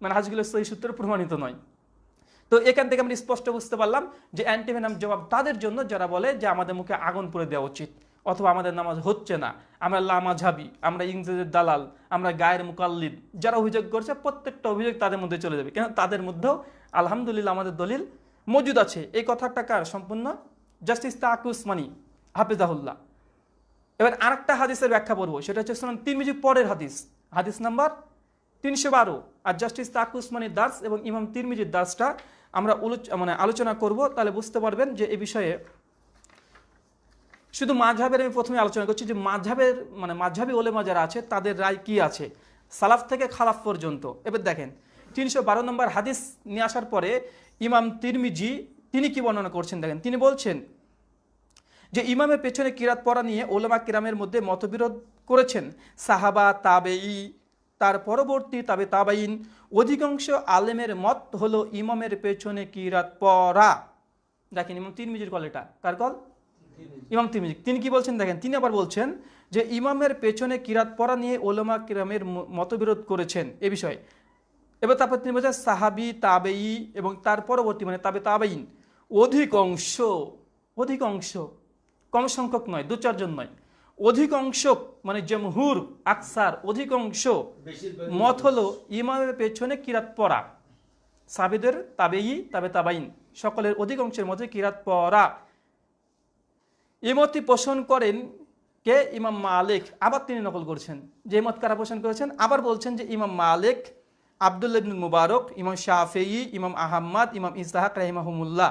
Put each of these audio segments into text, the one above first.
মানে হাদিসগুলো সেই সূত্রে প্রমাণিত নয়। তো এখান থেকে আমরা স্পষ্ট বুঝতে পারলাম যে অ্যান্টিভেনাম জবাব তাদের জন্য, যারা বলে যে আমাদের মুখে আগুন পরে দেওয়া উচিত অথবা আমাদের নামাজ হচ্ছে না। আমরা লামাঝাবি, আমরা ইংরেজের দালাল, আমরা গায়ের মুকাল্লিদ, যারা অভিযোগ করছে প্রত্যেকটা অভিযোগ তাদের মধ্যে চলে যাবে। কেন তাদের মধ্যেও আলহামদুলিল্লাহ আমাদের দলিল মজুদ আছে। এই কথাটা কার? সম্পূর্ণ জাস্টিস তাক উসমানি, হাফিজাহুল্লাহ। এবার আরেকটা হাদিসের ব্যাখ্যা করব সেটা হচ্ছে শুনুন তিরমিজি পরের হাদিস। হাদিস নাম্বার তিনশো বারো। আর জাস্টিস তাক উসমানির দাস এবং ইমাম তিরমিজির দাসটা আমরা মানে আলোচনা করব। তাহলে বুঝতে পারবেন যে এই বিষয়ে শুধু মাঝহাবের আমি প্রথমে আলোচনা করছি যে মাঝহাবের মানে মাঝহাবি ওলেমা যারা আছে, তাদের রায় কি আছে? সালাফ থেকে খালাফ পর্যন্ত। এবার দেখেন, তিনশো বারো নম্বর হাদিস নিয়ে আসার পরে ইমাম তিরমিজি তিনি কি বর্ণনা করছেন? দেখেন, তিনি বলছেন যে ইমামের পেছনে কিরাত পড়া নিয়ে ওলামা কিরামের মধ্যে মতবিরোধ করেছেন। সাহাবা তাবেই তার পরবর্তী তাবে তাবাইন অধিকাংশ আলেমের মত হলো ইমামের পেছনে কিরাত পড়া। দেখেন ইমাম তিরমিজির কল এটা। কার কল? ইমাম তিরমিজি। তিনি কি বলছেন? দেখেন তিনি আবার বলছেন যে ইমামের পেছনে কিরাত পড়া নিয়ে ওলামা কিরামের মতবিরোধ করেছেন এ বিষয়ে। এবার তারপর তিনি বলছেন সাহাবি তাবেই এবং তার পরবর্তী মানে তাবে তাবেইন। অধিকাংশ অধিকাংশ কম সংখ্যক নয় দু চারজন নয়। অধিকাংশ মানে জমহুর আকসার অধিকাংশ মত হলো ইমামের পেছনে কিরাত পড়া। সাবিদের তাবেই তাবে তাবাইন সকলের অধিকাংশের মধ্যে কিরাত পড়া। ইমতি পোষণ করেন কে? ইমাম মালিক। আবার তিনি নকল করছেন। যে মত কারা পোষণ করেছেন? আবার বলছেন যে ইমাম মালিক আবদুল্লাহ ইবনুল মুবারক ইমাম শাফেই ইমাম আহম্মদ ইমাম ইসহাক রাহিমাহমুল্লাহ।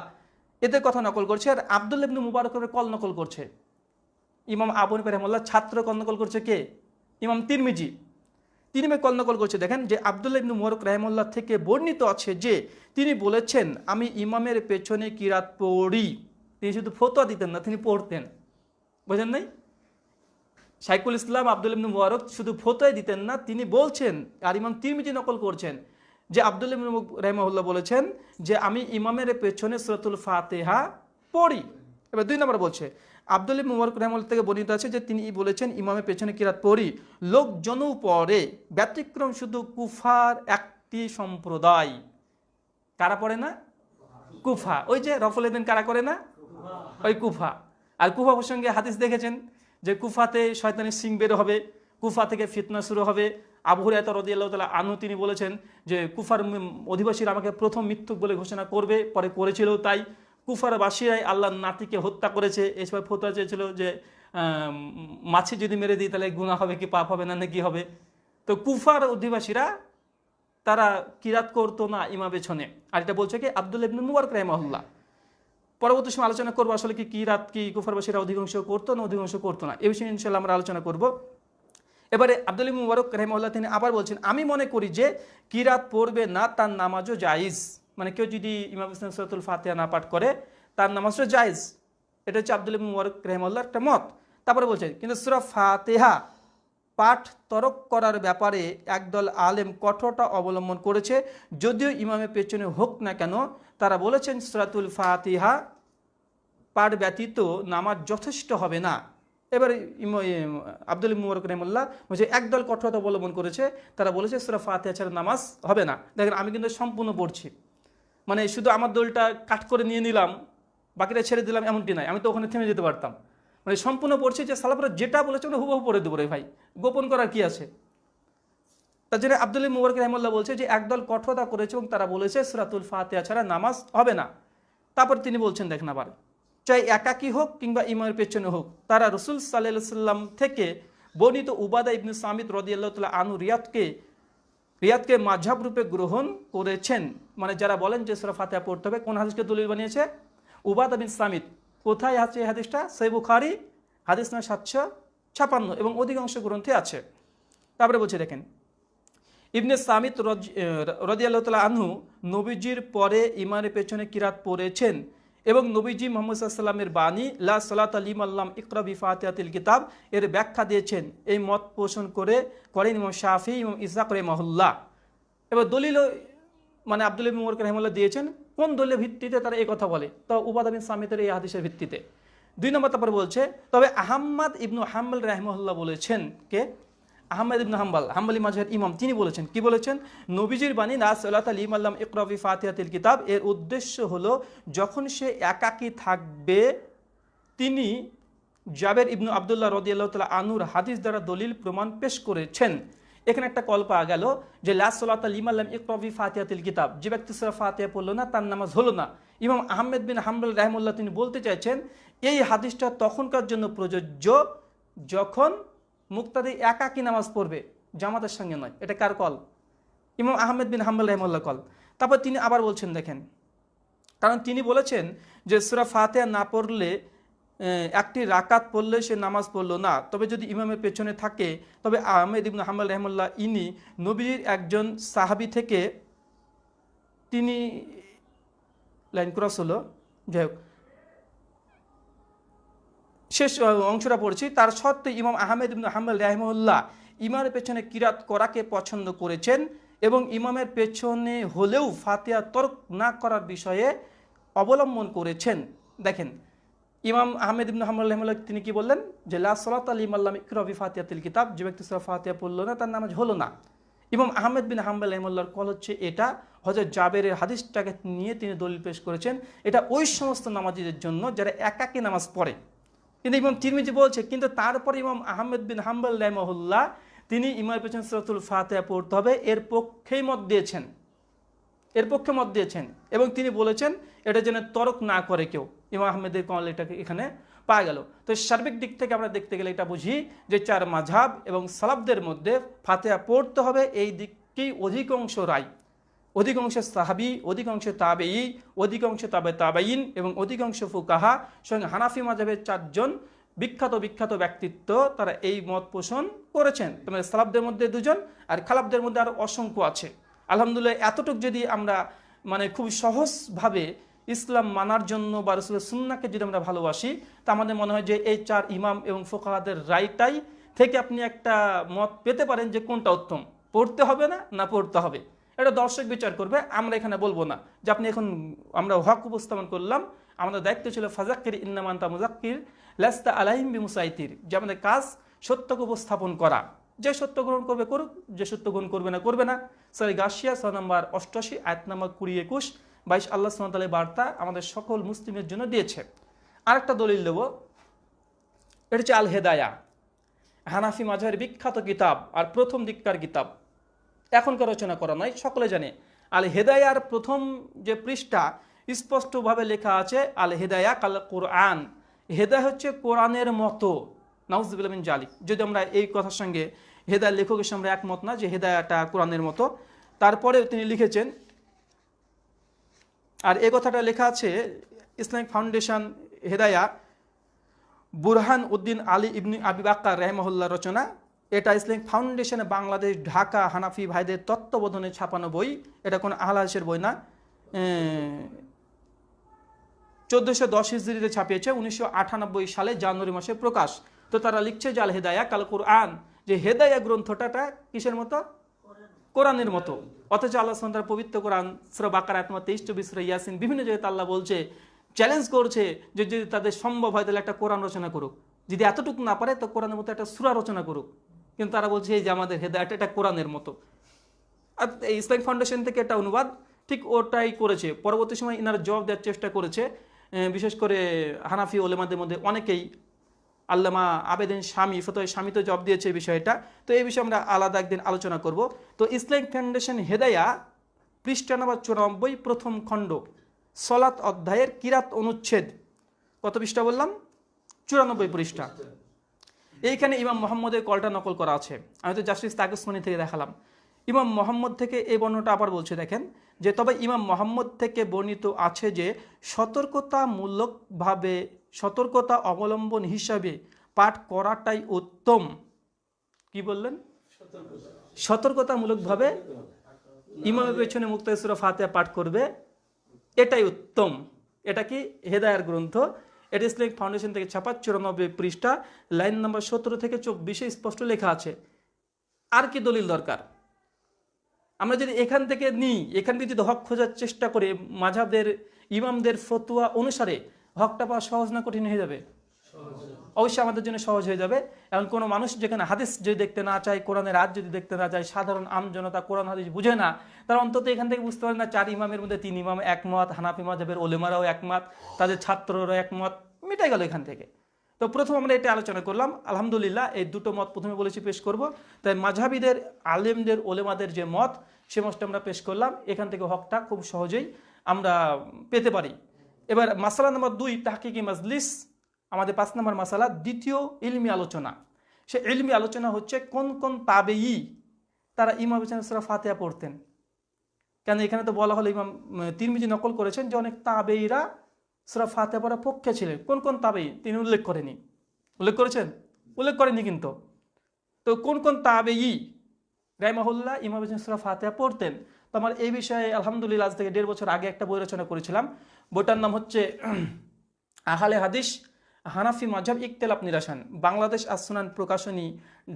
এদের কথা নকল করছে আর আবদুল্লাহ ইবনুল মুবারকের কল নকল করছে। ইমাম আবুন রহমুল্লাহ ছাত্র কল নকল করছে কে? ইমাম তিরমিজি। তিনি কল নকল করছে, দেখেন যে আবদুল্লাহ ইবনু মোরক রাহমুল্লাহ থেকে বর্ণিত আছে যে তিনি বলেছেন, আমি ইমামের পেছনে কিরাত পড়ি? তিনি শুধু ফতোয়া দিতেন না, তিনি পড়তেন। বোঝেন নাই? সাইকুল ইসলাম আব্দুল ইবনু মুবারক শুধু ফতোয়াই দিতেন না, তিনি বলছেন, আর ইমাম তিরমিজি নকল করছেন, যে আব্দুল ইবনু রহমাহুল্লাহ বলেছেন যে, আমি ইমামের পেছনে সুরাতুল ফাতেহা পড়ি। এবার দুই নম্বর বলছে আব্দুল মুবারক রহমাল্লাহ থেকে বর্ণিত আছে যে তিনি বলেছেন, ইমামের পেছনে কিরাত পড়ি, লোকজনও পড়ে। ব্যতিক্রম শুধু কুফার একটি সম্প্রদায়। কারা পড়ে না? কুফা। ওই যে রফল এদিন কারা করে না? ওই কুফা। আর কুফা প্রসঙ্গে হাদিস দেখেছেন যে কুফাতে শয়তানের সিং বের হবে, কুফা থেকে ফিতনা শুরু হবে। আবু হুরায়তা রদিয়াল্লাহ তালা আনু তিনি বলেছেন যে কুফার অধিবাসীরা আমাকে প্রথম মৃত্যুক বলে ঘোষণা করবে, পরে করেছিল তাই। কুফার বাসীরাই আল্লাহর নাতিকে হত্যা করেছে। সময় ফতোয়া চেয়েছিল যে মাছি যদি মেরে দিই তাহলে গুণা হবে কি, পাপ হবে না নাকি হবে? তো কুফার অধিবাসীরা তারা কিরাত করতো না ইমা পেছনে। আর এটা বলছে কি, আব্দুল ইবনুল মুবারক রাহমাহুল্লাহ। পরবর্তী সময় আলোচনা করব আসলে কি কি রাত কি কুফারবাসীরা অধিকাংশ করতো না, অধিকাংশ করতো না। এই বিষয়ে ইনশাল্লাহ আমরা আলোচনা করব। এবারে আব্দুল মুবারক রহমাল্লাহ তিনি আবার বলছেন, আমি মনে করি যে কিরাত পড়বে না, তার নামাজও জায়েজ। মানে কেউ যদি ইমাম ইসলাম সৈয়দুল ফাতিহা না পাঠ করে, তার নামাজও জায়েজ। এটা হচ্ছে আব্দুল মুবারক রহমাল্লাহ একটা মত। তারপরে বলছে, কিন্তু সুরা ফাতেহা পাঠ তরক করার ব্যাপারে একদল আলেম কঠোরতা অবলম্বন করেছে, যদিও ইমামের পেছনে হোক না কেন, তারা বলেছেন সুরাতুল ফাতিহা পাঠ ব্যতীত নামাজ যথেষ্ট হবে না। এবার আব্দুল মুবারক রহমুল্লাহ বলছে, একদল কঠোরতা অবলম্বন করেছে, তারা বলেছে সুরা ফাতিহা ছাড়া নামাজ হবে না। দেখেন, আমি কিন্তু সম্পূর্ণ পড়ছি। মানে শুধু আমার দলটা কাট করে নিয়ে নিলাম, বাকিটা ছেড়ে দিলাম এমনটি নাই আমি তো ওখানে থেমে যেতে পারতাম। মানে সম্পূর্ণ পড়ছে যে সালাফরা যেটা বলেছে ওটা হুবহু পড়ে দেবো রে ভাই। গোপন করার কি আছে? তার জন্য আব্দুল মুবারক রহমুল্লাহ বলছে যে, একদল কঠোরতা করেছে এবং তারা বলেছে সুরাতুল ফাতিহা ছাড়া নামাজ হবে না। তারপর তিনি বলছেন, দেখেন আবার, চাই একাকী হোক কিংবা ইমামের পেছনে হোক, তারা রসুল সাল্লাহ সাল্লাম থেকে বর্ণিত উবাদা ইবনু সামিদ রদিয়াল্লাহ তাল্লাহ আনু রিয়াদকে রিয়াদকে মাঝাব রূপে গ্রহণ করেছেন। মানে যারা বলেন যে সুরা ফাতিহা পড়তে হবে, কোন হাদিসকে দলিল বানিয়েছে? উবাদা বিন সামিদ কোথায় আছে এই হাদিসটা? সেই বুখারি, হাদিস নয় সাতশো ছাপান্ন এবং অধিকাংশ গ্রন্থে আছে। তারপরে বলছে, দেখেন। ইবনে সামিত রদিয়াল্লাহ তালা আনহু নবীজির পরে ইমানের পেছনে কিরাত পড়েছেন। এবং নবীজি মোহাম্মদ সাল্লামের বাণী, লা সালাত আলিম আল্লাম ইকরা বিফাতিয়াতিল কিতাব এর ব্যাখ্যা দিয়েছেন এই মত পোষণ করে করেন ইমাম শাফি, ইমাম ইসাক রহমহুল্লাহ। এবার দলিল মানে আব্দুল মুবারক রহমুল্লাহ দিয়েছেন, কোন দলের ভিত্তিতে তারা এই কথা বলে? তো উবাদা বিন সামিতের এই হাদিসের ভিত্তিতে। দুই নম্বর তারপর বলছে, তবে আহম্মদ ইবনু হাম্বল রাহমুল্লাহ বলেছেন কে? আহমেদ ইবন হাম্বাল, হাম্বালি মাঝহের ইমাম, তিনি বলেছেন, কি বলেছেন? নবীজির বাণী নাস আল্লাহ আলিম আল্লাম ইকরবি ফাতিহাতিল কিতাব এর উদ্দেশ্য হলো, যখন সে একাকী থাকবে, তিনি জাবের ইবনু আবদুল্লাহ রদিয়াল্লাহ তালা আনুর হাদিস দ্বারা দলিল প্রমাণ পেশ করেছেন। এখানে একটা কল পাওয়া গেল যে লাসলাত ইমাল্লাম ইকরবি ফাতিহাতিল কিতাব যে ব্যক্তি সুরা ফাতিহা পড়ল না, তার নামাজ হলো না। ইমাম আহমেদ বিন হাম্বল রাহমুল্লাহ তিনি বলতে চাইছেন, এই হাদিসটা তখনকার জন্য প্রযোজ্য যখন মুক্তাদি একাকী নামাজ পড়বে, জামাতের সঙ্গে নয়। এটা কার কল? ইমাম আহমেদ বিন হাম্বল রহমুল্লাহ কল। তারপর তিনি আবার বলছেন, দেখেন, কারণ তিনি বলেছেন যে সুরা ফাতেহা না পড়লে একটি রাকাত পড়লে সে নামাজ পড়ল না। তবে যদি ইমামের পেছনে থাকে, তবে আহমেদ ইবন হাম্বল রহমুল্লাহ ইনি নবীর একজন সাহাবি থেকে তিনি, লাইন ক্রস হলো। যাই হোক শেষ অংশটা পড়ছি। তার সত্ত্বে ইমাম আহমেদ ইবন হাম্বল রাহমুল্লাহ ইমামের পেছনে কিরাত করাকে পছন্দ করেছেন এবং ইমামের পেছনে হলেও ফাতিয়া তর্ক না করার বিষয়ে অবলম্বন করেছেন। দেখেন, ইমাম আহমেদ ইবন হাম্বল রহমুল্লাহ তিনি কি বললেন? যে, লা সলাত আলী মাল্লাম ইকরবি ফাতিয়াতিল কিতাব। যে ব্যক্তি সুরা ফাতিয়া পড়ল না, তার নামাজ হলো না। ইমাম আহমেদ বিন হাম্বল রহমুল্লাহর কল হচ্ছে এটা। হজরত জাবেরের হাদিসটাকে নিয়ে তিনি দলিল পেশ করেছেন। এটা ওই সমস্ত নামাজিদের জন্য যারা একাকী নামাজ পড়ে। কিন্তু ইমাম তিরমিজি বলছে, কিন্তু তারপর ইমাম আহমেদ বিন হাম্বল রহমহুল্লাহ, তিনি ইমামের পেছনে সরাতুল ফাতেহা পড়তে হবে, এর পক্ষেই মত দিয়েছেন। এর পক্ষে মত দিয়েছেন এবং তিনি বলেছেন, এটা যেন তরক না করে কেউ। ইমাম আহমেদের কমল এটাকে এখানে পাওয়া গেল। তো সার্বিক দিক থেকে আমরা দেখতে গেলে এটা বুঝি যে চার মাঝাব এবং সালাবদের মধ্যে ফাতেহা পড়তে হবে, এই দিককেই অধিকাংশ রায়। অধিকাংশ সাহাবি, অধিকাংশ তাবেই অধিকাংশ তাবে তাবাইন এবং অধিকাংশ ফুকাহা সঙ্গে হানাফি মাজাবের চারজন বিখ্যাত বিখ্যাত ব্যক্তিত্ব তারা এই মত পোষণ করেছেন। তোমার সালাবদের মধ্যে দুজন আর খালাবদের মধ্যে আরও অসংখ্য আছে। আলহামদুলিল্লাহ, এতটুক যদি আমরা মানে খুব সহজভাবে ইসলাম মানার জন্য বা রসুলের সুন্নাকে যদি আমরা ভালোবাসি, তা আমাদের মনে হয় যে এই চার ইমাম এবং ফোকাহাদের রায়টাই থেকে আপনি একটা মত পেতে পারেন যে কোনটা উত্তম। পড়তে হবে না? না পড়তে হবে। এটা দর্শক বিচার করবে, আমরা এখানে বলব না। যে আপনি এখন আমরা হক উপস্থাপন করলাম, আমাদের দায়িত্ব ছিল ফাজাক্কির ইন্নামান্তা মুজাক্কির, লাস্তা আলাইম বি মুসাইতির যে আমাদের কাজ সত্যকে উপস্থাপন করা। যে সত্য গ্রহণ করবে করুক, যে সত্য গ্রহণ করবে না করবে না। সরি গাছিয়া ছ নম্বর অষ্টআশি, আয়াত নম্বর কুড়ি একুশ, বাইশ আল্লাহ সালামের বার্তা আমাদের সকল মুসলিমের জন্য দিয়েছে। আরেকটা দলিল দেব, এটা হচ্ছে আল হেদায়া হানাফি মাঝহের বিখ্যাত কিতাব, আর প্রথম দিককার কিতাব। এখনকার রচনা করা নয়, সকলে জানে। আল হেদায়ার প্রথম যে পৃষ্ঠা, স্পষ্টভাবে লেখা আছে, আল হেদায়া কাল কোরআন। হেদায় হচ্ছে কোরআনের মতো। নাউজবিন জালিক। যদি আমরা এই কথার সঙ্গে হেদায় লেখকের সঙ্গে একমত না যে হেদায়াটা কোরআনের মতো, তারপরেও তিনি লিখেছেন, আর এ কথাটা লেখা আছে ইসলামিক ফাউন্ডেশন হেদায়া, বুরহান উদ্দিন আলী ইবনি আবিবাক্কা রেহমহুল্লাহ রচনা। এটা ইসলামিক ফাউন্ডেশনে বাংলাদেশ, ঢাকা, হানাফি ভাইদের তত্ত্বাবধানে ছাপানো বই। এটা কোনো আহলাসের বই না। চোদ্দোশো দশ হিজড়িতে ছাপিয়েছে, উনিশশো আটানব্বই সালে জানুয়ারি মাসে প্রকাশ। তো তারা লিখছে জাল হেদায়া কাল কোরআন। যে হেদায়া গ্রন্থটা কিসের মতো? কোরআনের মতো। অথচ আল্লাহ সন্তার পবিত্র কোরআন, সুরা বাকার আত্মা তেইশ, চব্বিশ ইয়াসিন, বিভিন্ন জায়গায় আল্লাহ বলছে চ্যালেঞ্জ করছে যে যদি তাদের সম্ভব হয় তাহলে একটা কোরআন রচনা করুক। যদি এতটুকু না পারে, তো কোরআনের মতো একটা সুরা রচনা করুক। কিন্তু তারা বলছে, এই যে আমাদের হেদায়ত, এটা কোরআনের মতো। আর ইসলামিক ফাউন্ডেশন থেকে একটা অনুবাদ, ঠিক ওটাই করেছে। পরবর্তী সময় ইনারা জবাব দেওয়ার চেষ্টা করেছে। বিশেষ করে হানাফি ওলেমাদের মধ্যে অনেকেই আল্লামা আবেদিন স্বামী ফতোয় স্বামী তো জব দিয়েছে এই বিষয়টা। তো এই বিষয়ে আমরা আলাদা একদিন আলোচনা করব। তো ইসলামিক ফাউন্ডেশন হেদায়া, পৃষ্ঠা নাম্বার চুরানব্বই, প্রথম খণ্ড সলাত অধ্যায়ের কিরাত অনুচ্ছেদ। কত পৃষ্ঠা বললাম? চুরানব্বই পৃষ্ঠা। এইখানে ইমাম মোহাম্মদের কলটা নকল করা আছে। আমি তো জাস্টিস তাকুসমানি থেকে দেখালাম। ইমাম মোহাম্মদ থেকে এই বর্ণটা আবার বলছে, দেখেন, যে তবে ইমাম মোহাম্মদ থেকে বর্ণিত আছে যে সতর্কতামূলকভাবে, সতর্কতা অবলম্বন হিসাবে পাঠ করাটাই উত্তম। কি বললেন? সতর্কতামূলকভাবে ইমামের পেছনে মুক্তাসুরা ফাতেহা পাঠ করবে, এটাই উত্তম। এটা কি হেদায়ার গ্রন্থ? এটা ইসলামিক ফাউন্ডেশন থেকে ছাপা চুরানব্বই পৃষ্ঠা লাইন নম্বর সতেরো থেকে চব্বিশে স্পষ্ট লেখা আছে। আর কি দলিল দরকার? আমরা যদি এখান থেকে নিই, এখান থেকে যদি হক খোঁজার চেষ্টা করে, মাঝাবদের, ইমামদের ফতুয়া অনুসারে হকটা পাওয়া সহজ না কঠিন হয়ে যাবে? অবশ্যই আমাদের জন্য সহজ হয়ে যাবে। এখন কোনো মানুষ যেখানে হাদিস যদি দেখতে না চায়, কোরআনের রাত যদি দেখতে না চায়, সাধারণ আম জনতা কোরআন হাদিস বুঝে না, তারা অন্তত এখান থেকে বুঝতে পারে না, চার ইমামের মধ্যে তিন ইমাম একমত, হানাফি মাজাবের ওলেমারাও একমত, তাদের ছাত্ররাও একমত মিটে গেল এখান থেকে। তো প্রথম আমরা এটা আলোচনা করলাম। আলহামদুলিল্লাহ, এই দুটো মত প্রথমে বলেছি পেশ করব। তাই মাঝহাবিদের আলেমদের ওলেমাদের যে মত, সে মতটা আমরা পেশ করলাম। এখান থেকে হকটা খুব সহজেই আমরা পেতে পারি। এবার মাসালা নম্বর দুই, তাহকিকি মাজলিস। আমাদের পাঁচ নম্বর মাসালা দ্বিতীয় ইলমি আলোচনা। সে ইলমি আলোচনা হচ্ছে কোন কোন তাবেই তারা ইমাম হোসেন সুরা ফাতেহা পড়তেন। কেন এখানে তো বলা হলো ইমাম তিরমিজি নকল করেছেন যে অনেক তাবেইরা সুরা ফাতেহা পড়ার পক্ষে ছিলেন। কোন কোন তাবেই তিনি উল্লেখ করেনি উল্লেখ করেছেন? উল্লেখ করেনি কিন্তু। তো কোন কোন তাবেই রাইমাহুল্লাহ ইমাম হোসেন সুরা ফাতেহা পড়তেন। তো আমার এই বিষয়ে আলহামদুলিল্লাহ আজ থেকে দেড় বছর আগে একটা বই রচনা করেছিলাম। বইটার নাম হচ্ছে আহালে হাদিস হানাফি মজাব ইকতেলাপ নিরাসান। বাংলাদেশ আসুনান প্রকাশনী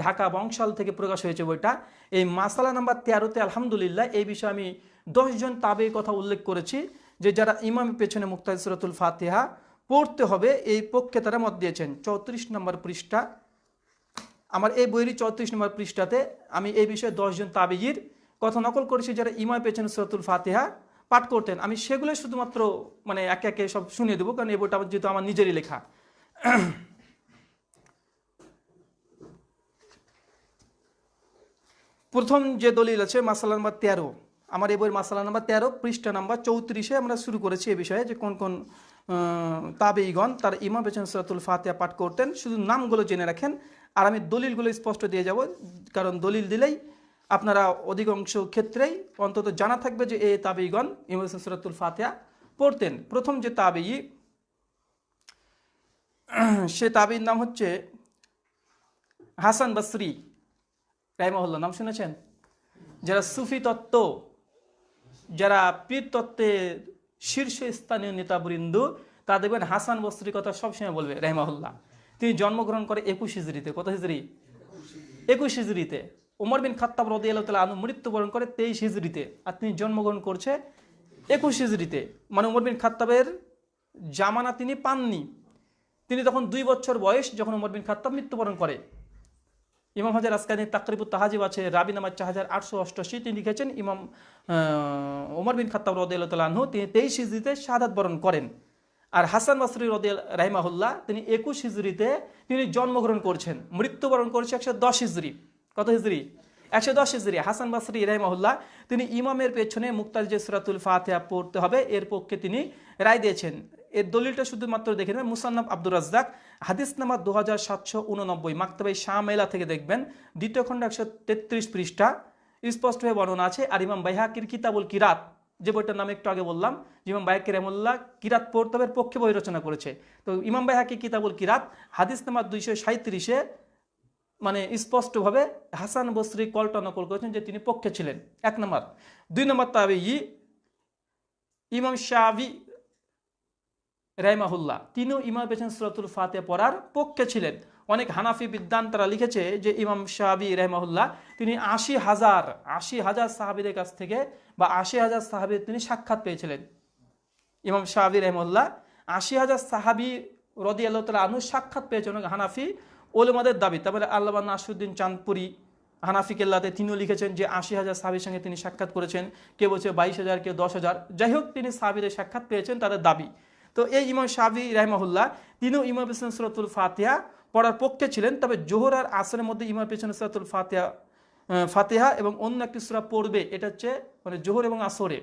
ঢাকা বংশাল থেকে প্রকাশ হয়েছে বইটা। এই মাসালা নাম্বার তেরোতে আলহামদুলিল্লাহ এই বিষয়ে আমি দশজন তাবে কথা উল্লেখ করেছি যে যারা ইমামের পেছনে মুক্তাজ সুরাতুল ফাতিহা পড়তে হবে, এই পক্ষে তারা মত দিয়েছেন। চৌত্রিশ নম্বর পৃষ্ঠা। আমার এই বইয়েরই চৌত্রিশ নম্বর পৃষ্ঠাতে আমি এই বিষয়ে দশজন তাবিজির কথা নকল করেছি যারা ইমাম পেছনে সুরাতুল ফাতিহা পাঠ করতেন। আমি সেগুলো শুধুমাত্র মানে একে একে সব শুনিয়ে দেবো, কারণ এই বইটা যেহেতু আমার নিজেরই লেখা। প্রথম যে দলিল আছে, মাসালা নাম্বার তেরো। আমার এই বইয়ের মাসালা নাম্বার তেরো, পৃষ্ঠা নাম্বার চৌত্রিশে আমরা শুরু করেছি এ বিষয়ে যে কোন কোন তাবেইগণ তার ইমাম পেছন সরাতুল ফাতিহা পাঠ করতেন। শুধু নামগুলো জেনে রাখেন, আর আমি দলিলগুলো স্পষ্ট দিয়ে যাব, কারণ দলিল দিলেই আপনারা অধিকাংশ ক্ষেত্রেই অন্তত জানা থাকবে যে এ তাবেইগণ ইমাম পেছন সরাতুল ফাতিহা পড়তেন। প্রথম যে তাবেই সে তাবির নাম হচ্ছে হাসান বাসরি রাইমহল্লা নাম শুনেছেন? যারা সুফি তত্ত্ব, যারা পীর তত্ত্বের শীর্ষস্থানীয় নেতাবৃন্দ তা দেখবেন হাসান বস্ত্রীর কথা সবসময় বলবে, রেহমাহুল্লাহ। তিনি জন্মগ্রহণ করে একুশ হিজড়িতে, কত হিজড়ি? একুশ হিজড়িতে। ওমর বিন খাত্তাব রদি আল্লাহ আনু মৃত্যুবরণ করে তেইশ হিজড়িতে, আর তিনি জন্মগ্রহণ করছে একুশ হিজড়িতে। মানে ওমর বিন খাত্তাবের জামানা তিনি পাননি। তিনি তখন দুই বছর বয়স যখন ওমর বিন খাত্তাব মৃত্যুবরণ করে। ইমাম হাজার আসকানি তাকরিবুত তাহাজিব আছে, রাবি নামাজ চার হাজার আটশো অষ্টআশি তিনি লিখেছেন, ইমাম ওমর বিন খাত্তাব রদিয়ালতালাহু তিনি তেইশ হিজড়িতে শাহাদ বরণ করেন। আর হাসান বাসরি রদিয়াল, রাহিমাহুল্লাহ, তিনি একুশ হিজড়িতে তিনি জন্মগ্রহণ করছেন, মৃত্যুবরণ করেছে একশো দশ হিজড়ি। কত হিজড়ি? একশো দশ হিজড়ি। হাসান বাসরি, রাহিমাহুল্লাহ, তিনি ইমামের পেছনে মুক্তাজ সুরাতুল ফাতেহা পড়তে হবে, এর পক্ষে তিনি রায় দিয়েছেন। এর দলিলটা শুধুমাত্র দেখে নেবেন। মুসান্নাব আব্দুর রাজ্জাক, হাদিস নাম্বার দু হাজার সাতশো উননব্বই, মাক্তাবাই শাহমেলা থেকে দেখবেন। দ্বিতীয় খণ্ড একশো তেত্রিশ পৃষ্ঠা স্পষ্টভাবে বর্ণনা আছে। আর ইমাম বাইহাকির কিতাবুল কিরাত, যে বইটার নাম একটু আগে বললাম, ইমাম বাইহাকি রহমুল্লাহ কিরাত পড়তবের পক্ষে বই রচনা করেছে। তো ইমাম বাইহাকি কিতাবুল কিরাত, হাদিস নাম্বার দুইশো সাঁত্রিশে মানে স্পষ্টভাবে হাসান বসরি কলটা নকল করেছেন যে তিনি পক্ষে ছিলেন। এক নম্বর। দুই নম্বর তাবে ই ইমাম শাহি রাইমাহুল্লাহ তিনিও ইমাম পেছেন সুরাতুল ফাতে পড়ার পক্ষে ছিলেন। অনেক হানাফি বিদ্যান তারা লিখেছে যে ইমাম শাহাবি রহমাহুল্লাহ তিনি আশি হাজার আশি হাজার সাহাবিদের কাছ থেকে বা আশি হাজার সাহাবির তিনি সাক্ষাৎ পেয়েছিলেন। ইমাম শাহাবি রহমুল্লাহ আশি হাজার সাহাবি রদি আল্লাহ তালা আনু সাক্ষাৎ পেয়েছেন হানাফি ওলেমাদের দাবি। তারপরে আল্লাহ নাসুদ্দিন চাঁদপুরি হানাফি কেল্লাতে তিনিও লিখেছেন যে আশি হাজার সাহাবির সঙ্গে তিনি সাক্ষাৎ করেছেন। কে বলছে বাইশ হাজার কে দশ হাজার। যাই হোক, তিনি সাহাবিদের সাক্ষাৎ পেয়েছেন তাদের দাবি। তো এই ইমাম শাহি রাহমাহুল্লাহ, তিনিও ইমাম পেছনে সুরাতুল ফাতিহা পড়ার পক্ষে ছিলেন, তবে জোহর আর আসরের মধ্যে ইমাম পেছনে সুরাতুল ফাতিহা ফাতিহা এবং অন্য একটি সুরা পড়বে, এটা হচ্ছে মানে জোহর এবং আসরে।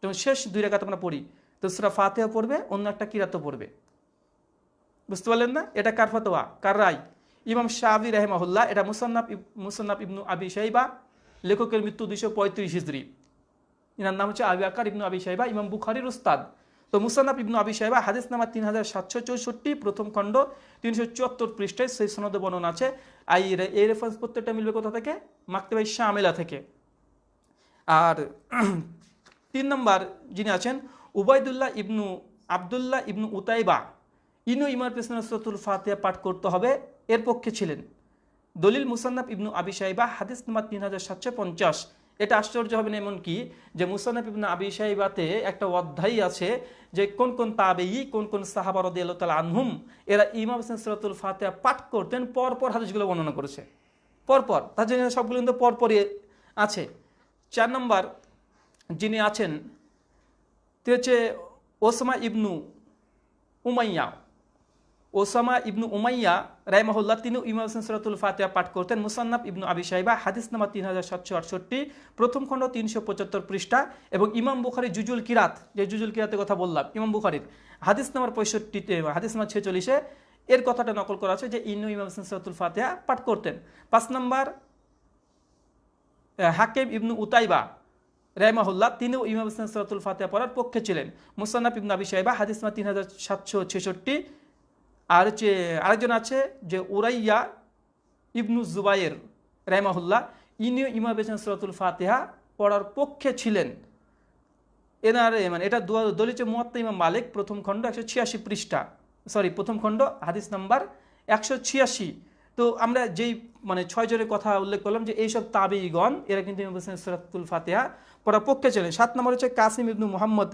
যেমন শেষ দুই রেখাতে আমরা পড়ি। তো সুরা ফাতিহা পড়বে, অন্য একটা কিরাত পড়বে। বুঝতে পারলেন না? এটা কার ফতোয়া? কার রায়? ইমাম শাহি রাহমাহুল্লাহ, এটা মুসান্নাফ মুসান্নাফ ইবনু আবি সাইবা লেখকের মৃত্যু দুইশো পঁয়ত্রিশ হিজড়ি এনার নাম হচ্ছে আবি আকার ইবনু আবি সাইবা ইমাম বুখারির উস্তাদ। তো মুসান্নাফ ইবনু আবি সাহেবা হাদিস নামা তিন হাজার সাতশো চৌষট্টি, প্রথম খণ্ড, তিনশো চুয়াত্তর পৃষ্ঠায় সেই সনদে বর্ণনা আছে। আই এই রেফারেন্স প্রত্যেকটা মিলবে কোথা থেকে? মাকতেবাই শামেলা থেকে। আর তিন নম্বর যিনি আছেন, উবায়দুল্লাহ ইবনু আবদুল্লাহ ইবনু উতাইবা। ইনু ইমার পেসনাসরতুল ফাতিয়া পাঠ করতে হবে, এর পক্ষে ছিলেন। দলিল মুসান্নাফ ইবনু আবি সাহেবা হাদিস নাম্বার তিন হাজার সাতশো পঞ্চাশ। এটা আশ্চর্য হবে না এমন কি যে মুসানফ ইবনে আবি সাহিবাতে একটা অধ্যায় আছে যে কোন কোন তাবেই কোন কোন সাহাবা রাদিয়াল্লাহু তাআলা আনহুম, এরা ইমাম হোসেন সূরাতুল ফাতিহা পাঠ করতেন, পরপর পর হাদিসগুলো বর্ণনা করেছে। পরপর, তার জন্য সবগুলো কিন্তু পরপরই আছে। চার নম্বর, যিনি আছেন, তিনি হচ্ছে Usama ibn Umayya. Usama ibn Umayya রাইমাহুল্লাহ তিনি ইমাম হোসেন সরাতুল ফাতিহা পাঠ করতেন। মুসান্নাফ ইবনু আবি সাহিবা হাদিস নামা তিন হাজার সাতশো আটষট্টি, প্রথম খণ্ড তিনশো পঁচাত্তর পৃষ্ঠা এবং ইমাম বুখারি জুজুল কিরাত, যে জুজুল কিরাতের কথা বললাম, ইমাম বুখারির। হাদিস নামার পঁয়ষট্টিতে, হাদিস নাম্বার ছেচল্লিশে এর কথাটা নকল করা আছে যে ইনু ইমাম হোসেন সরাতুল ফাতিহা পাঠ করতেন। পাঁচ নম্বর হাকিম ইবনু উতাইবা রেহমাহুল্লাহ তিনিও ইমাম হোসেন সরাতুল ফাতিহা পড়ার পক্ষে ছিলেন। মুসান্নাফ ইবনু আবি সাহেবা হাদিস নাম্বার তিন হাজার সাতশো ছেষট্টি আর হচ্ছে আরেকজন আছে যে উরাইয়া ইবনু জুবাইর, রেহমাহুল্লাহ, ইনিও ইমাম হোসেন সরাতুল ফাতিহা, পড়ার পক্ষে ছিলেন। এনার মানে এটা দলিত মুয়াত্তা ইমাম মালিক, প্রথম খণ্ড একশো ছিয়াশি পৃষ্ঠা। সরি প্রথম খণ্ড, হাদিস নাম্বার একশো ছিয়াশি। তো আমরা যেই মানে ছয় জনের কথা উল্লেখ করলাম যে এইসব তাবেইগণ এরা কিন্তু ইমাম হোসেন সরাতুল ফাতিহা পড়ার পক্ষে ছিলেন। সাত নম্বর হচ্ছে কাসিম ইবনু মোহাম্মদ,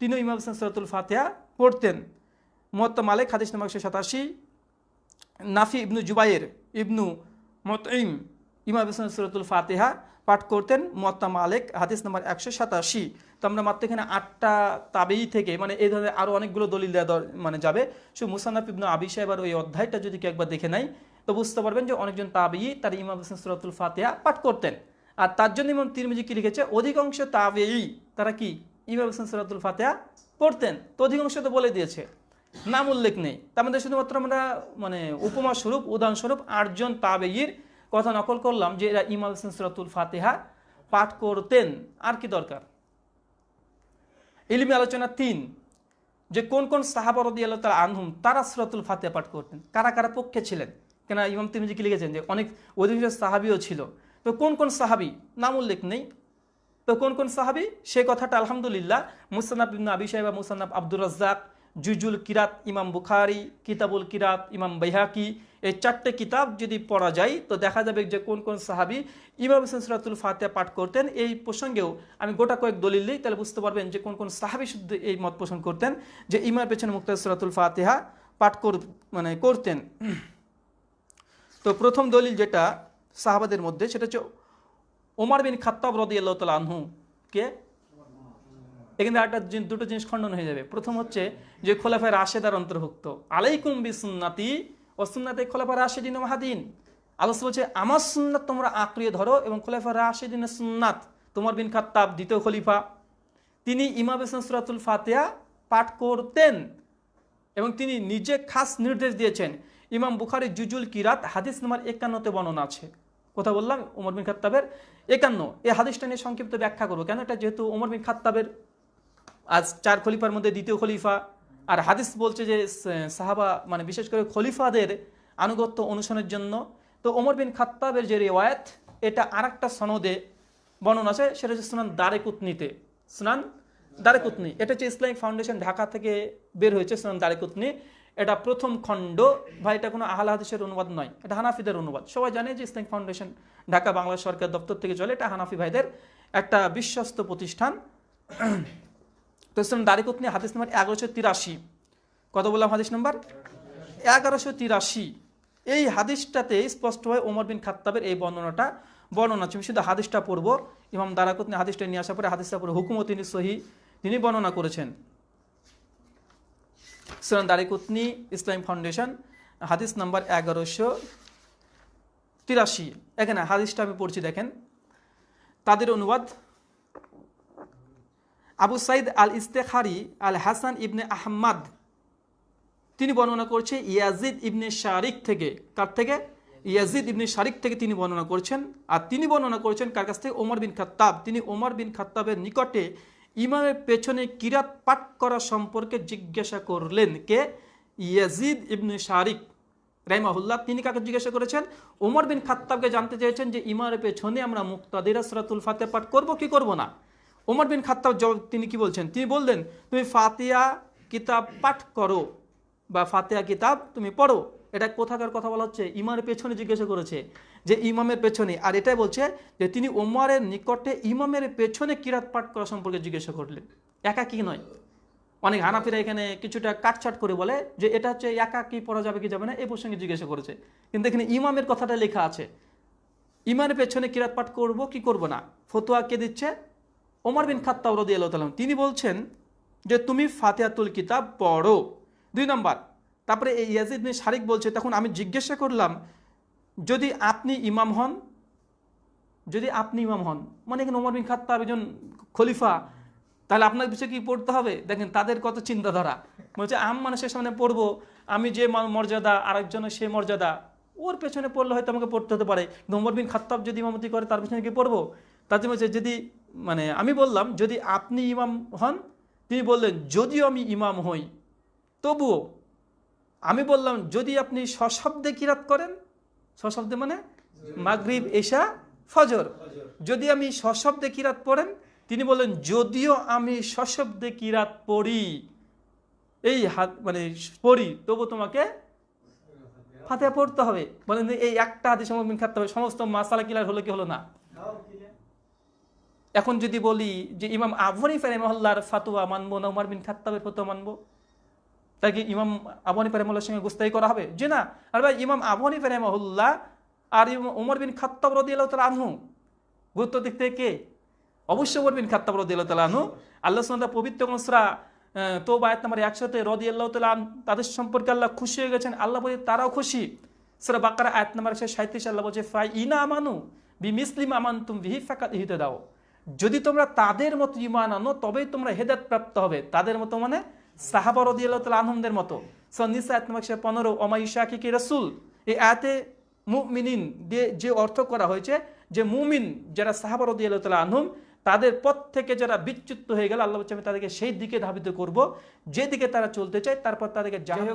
তিনিও ইমাম হোসেন সরাতুল ফাতিহা পড়তেন। মুয়াত্তা মালিক, হাদিস নাম্বার একশো সাতাশি। নাফি ইবনু জুবাইর ইবনু মতইম ইমাম হোসেন সুরতুল ফাতেহা পাঠ করতেন মোয়াত্তা মালিক, হাদিস নাম্বার একশো সাতাশি। তো আমরা মাত্র এখানে আটটা তাবেই থেকে মানে এই ধরনের আরও অনেকগুলো দলিল দেওয়া মানে যাবে। সে মুসান্নাফ ইবনু আবি সাহেবার ওই অধ্যায়টা যদি কেউ একবার দেখে নেয়, তো বুঝতে পারবেন যে অনেকজন তাবেই তার ইমাম হোসেন সুরতুল ফাতিহা পাঠ করতেন। আর তার জন্য ইমাম তিরমিজি কি লিখেছে? অধিকাংশ তাবেই তারা কি? ইমাম হোসেন সুরতুল ফাতিহা পড়তেন। তো অধিকাংশ তো বলে দিয়েছে। নাম উল্লেখ নেই। তার মধ্যে শুধুমাত্র আমরা মানে উপমা স্বরূপ উদাহরণস্বরূপ আটজন তাবেইর কথা নকল করলাম যে এরা ইমাম হোসেন সুরাতুল ফাতেহা পাঠ করতেন। আর কি দরকার? ইলমি আলোচনা তিন, যে কোন কোন সাহাবরদি আল্লাহ তালা আনহুম, তারা সুরাতুল ফাতেহা পাঠ করতেন। কারা কারা পক্ষে ছিলেন? কেন ইমাম তিরমিজি কি লিখেছেন যে অনেক অধিকাংশ সাহাবিও ছিল। তো কোন কোন সাহাবি? নাম উল্লেখ নেই। তো কোন কোন সাহাবি? সে কথাটা আলহামদুলিল্লাহ মুসান্নাব ইবনু আবি সাহেব মুসান্নাব আব্দুর রাজ্জাক জুজুল কিরাত, ইমাম বুখারি, কিতাবুল কিরাত, ইমাম বৈহাকি এই চারটে কিতাব যদি পড়া যায়, তো দেখা যাবে যে কোন কোন সাহাবি ইমাম হোসেন সুরাতুল ফাতেহা পাঠ করতেন। এই প্রসঙ্গেও আমি গোটা কয়েক দলিল দিই, তাহলে বুঝতে পারবেন যে কোন কোন সাহাবি শুদ্ধ এই মত পোষণ করতেন যে ইমার পেছনে মুক্তার সুরাতুল ফাতেহা পাঠ কর মানে করতেন। তো প্রথম দলিল যেটা সাহাবাদের মধ্যে, সেটা হচ্ছে ওমর বিন খাত্তাব রদি আল্লাহ তালা আনহু কে এখানে একটা দুটো জিনিস খণ্ডন হয়ে যাবে। প্রথম হচ্ছে যে খোলাফায় রাশেদার অন্তর্ভুক্ত। আলাইকুম বি সুন্নাতি ও সুন্নাতে খোলাফা রাশেদিন মাহাদিন। আলোচ বলছে, আমার সুন্নাত তোমরা আঁকড়িয়ে ধরো এবং খোলাফা রাশেদিনের সুন্নাত তোমার বিন খাত্তাব, দ্বিতীয় খলিফা। তিনি ইমাম হোসেন সুরাতুল ফাতেহা পাঠ করতেন এবং তিনি নিজে খাস নির্দেশ দিয়েছেন। ইমাম বুখারি জুজুল কিরাত হাদিস নাম্বার একান্নতে বর্ণনা আছে। কথা বললাম ওমর বিন খাত্তাবের একান্ন। এই হাদিসটা নিয়ে সংক্ষিপ্ত ব্যাখ্যা করব। কেন? এটা যেহেতু ওমর বিন খাত্তাবের আজ চার খলিফার মধ্যে দ্বিতীয় খলিফা। আর হাদিস বলছে যে সাহাবা মানে বিশেষ করে খলিফাদের আনুগত্য অনুসরণের জন্য। তো ওমর বিন খাত্তাবের যে রেওয়ায়ত, এটা আর একটা সনদে বর্ণনা আছে, সেটা হচ্ছে সুনান দারেকুতনিতে। সুনান দারেকুতনি, এটা হচ্ছে ইসলামিক ফাউন্ডেশন ঢাকা থেকে বের হয়েছে, সুনান দারেকুতনি। এটা প্রথম খণ্ড। ভাই, এটা কোনো আহলা হাদিসের অনুবাদ নয়, এটা হানাফিদের অনুবাদ। সবাই জানে যে ইসলামিক ফাউন্ডেশন ঢাকা বাংলা সরকার দপ্তর থেকে চলে, এটা হানাফি ভাইদের একটা বিশ্বস্ত প্রতিষ্ঠান। তো ইসলাম দারিকুতনি হাদিস নম্বর এগারোশো তিরাশি। কত বললাম হাদিস নম্বর? এগারোশো তিরাশি। এই হাদিসটাতে স্পষ্টভাবে ওমর বিন খাত্তাবের এই বর্ণনাটা বর্ণনা আমি শুধু হাদিসটা পড়ব। ইমাম দারাকুতনি হাদিসটা নিয়ে আসার পরে হাদিসটা পরে হুকুমও তিনি সহি, তিনি বর্ণনা করেছেন। সুরান দারিকুতনি ইসলাম ফাউন্ডেশন, হাদিস নাম্বার এগারোশো তিরাশি। এখানে হাদিসটা আমি পড়ছি, দেখেন। তাদের অনুবাদ আবু সাইদ আল ইস্তেখারি আল হাসান ইবনে আহমাদ, তিনি বর্ণনা করছে ইয়াজিদ ইবনে শারিক থেকে। কার থেকে? ইয়াজিদ ইবনে শারিক থেকে তিনি বর্ণনা করছেন। আর তিনি বর্ণনা করেছেন কার কাছ থেকে? ওমর বিন খাত্তাব। তিনি ওমর বিন খাত্তাবের নিকটে ইমামের পেছনে কিরাত পাঠ করা সম্পর্কে জিজ্ঞাসা করলেন কে? ইয়াজিদ ইবনে শারিক রাইমাহুল্লাহ তিনি কাকে জিজ্ঞাসা করেছেন? ওমর বিন খাত্তাবকে জানতে চেয়েছেন যে ইমামের পেছনে আমরা মুক্তাদিরা সরাতুল ফাতে পাঠ করব কি করব না। ওমর বিন খাত্তাব জবাব তিনি কি বলছেন? তিনি বললেন, তুমি ফাতিয়া কিতাব পাঠ করো বা ফাতেহা কিতাব তুমি পড়ো। এটা কোথাকার কথা বলা হচ্ছে? ইমামের পেছনে জিজ্ঞাসা করেছে যে ইমামের পেছনে। আর এটাই বলছে যে তিনি ওমরের নিকটে ইমামের পেছনে কিরাত পাঠ করা সম্পর্কে জিজ্ঞাসা করলেন। একা কি নয়। অনেক হানাফিরা এখানে কিছুটা কাটছাট করে বলে যে এটা হচ্ছে একা কি পড়া যাবে কি যাবে না এই প্রসঙ্গে জিজ্ঞাসা করেছে। কিন্তু এখানে ইমামের কথাটা লেখা আছে। ইমামের পেছনে কিরাত পাঠ করব কি করব না? ফতোয়া কে দিচ্ছে? ওমর বিন খাত্তাব রদি আল্লাহ তিনি বলছেন যে তুমি ফাতেহাতুল কিতাব পড়ো। দুই নম্বর, তারপরে এই ইয়াজিদ বিন শারিক বলছে, তখন আমি জিজ্ঞাসা করলাম, যদি আপনি ইমাম হন, যদি আপনি ইমাম হন মানে এখানে ওমর বিন খাত্তাব একজন খলিফা, তাহলে আপনার পিছিয়ে কি পড়তে হবে? দেখেন, তাদের কত চিন্তাধারা। বলছে, আম মানুষের সামনে পড়ব, আমি যে মর্যাদা আরেকজনের সে মর্যাদা, ওর পেছনে পড়লে হয়তো আমাকে পড়তে হতে পারে। কিন্তু ওমর বিন খাত্তাব যদি ইমামতি করে, তার পেছনে কি পড়ব? জন্য বলছে, যদি মানে আমি বললাম, যদি আপনি ইমাম হন, তিনি বললেন, যদিও আমি ইমাম হই, তবুও আমি বললাম, যদি আপনি সশব্দে কিরাত করেন, সশব্দে মানে মাগরিব, এশা, ফজর, যদি আমি সশব্দে কিরাত পড়েন, তিনি বললেন, যদিও আমি সশব্দে কিরাত পড়ি, এই হাত মানে পড়ি, তবু তোমাকে ফাতে পড়তে হবে। বলেন, এই একটা হাতে সমবিন খাতে হবে সমস্ত মাসালা কিলার হলো কি হলো না? এখন যদি বলি যে ইমাম আবহানি ফেরে মহল্লার ফাতুয়া মানবো না উমার বিন খাত্তাবের ফতুয়া মানবো? তাই কি ইমাম আবহানি ফেরে মহল্লার সঙ্গে গুস্তাই করা হবে? যে না। আর ভাই, ইমাম আবহানি ফেরে মহল্লা আর উমর বিন খাত্তাব রদি আল্লাহ তালা আনহু গুরুত্ব দিক থেকে কে? অবশ্যই উমর বিন খাত্তাব রদি আল্লাহ তালা আনহু। আল্লাহ সুন্দর পবিত্র কনসরা তো বায়াত নাম্বার একসাথে রদি আল্লাহ তালা তাদের সম্পর্কে আল্লাহ খুশি হয়ে গেছেন। আল্লাহ বলে তারাও খুশি। সেরা বাকার আয়াত নাম্বার একশো সাঁত্রিশ আল্লাহ বলছে ফাই ইনা আমানু বি মিসলিম আমান তুম বিহি ফাকাত হিতে দাও যদি তোমরা তাদের মতো ইমান আনো, তবেই তোমরা হেদাত প্রাপ্ত হবে। তাদের মতো মানে সাহাবা রদি আল্লাহ আনহমদের মতো। পনেরো অমাইশা কি রসুল। এই আয়াতে মুমিনিন দিয়ে যে অর্থ করা হয়েছে, যে মুমিন যারা সাহাবা রদি আল্লাহ তালা আনহুম, তাদের পথ থেকে যারা বিচ্যুত হয়ে গেল, আল্লাহ আমি তাদেরকে সেই দিকে ধাবিত করব। যেদিকে তারা চলতে চায়, তারপর তাদেরকে জাহান্নাম